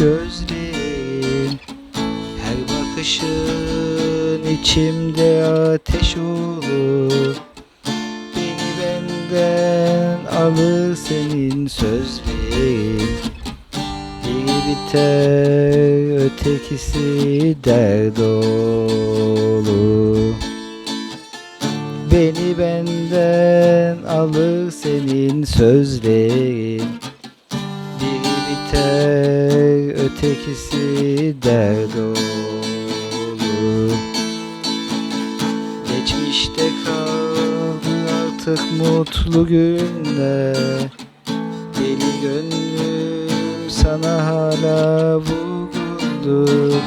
gözlerin Her bakışın içimde ateş olur. Beni benden alır senin sözlerin. Biri biter ötekisi dert olur. Beni benden alır senin sözlerin. Biri biter ötekisi dert olur. Geçmişte kaldı artık mutlu günler. Deli gönlüm sana hala vurgundur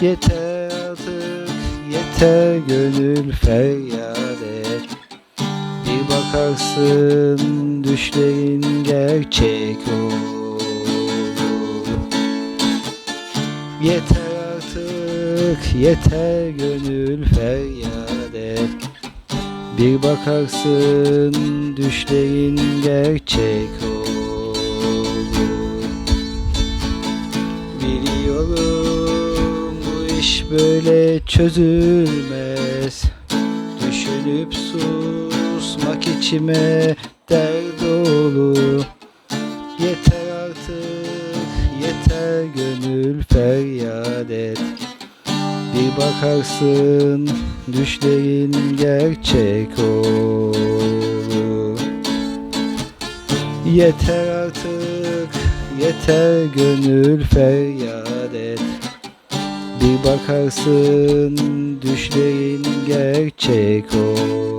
Yeter artık yeter gönül feryat et. Bir bakarsın düşlerin gerçek olur Yeter artık yeter gönül feryat et. Bir bakarsın düşlerin gerçek olur. Biliyorum bu iş böyle çözülmez. Düşünüp susmak içime dert olur gönül feryat et. Bir bakarsın düşlerin gerçek olur. Yeter artık yeter gönül feryat et. Bir bakarsın düşlerin gerçek olur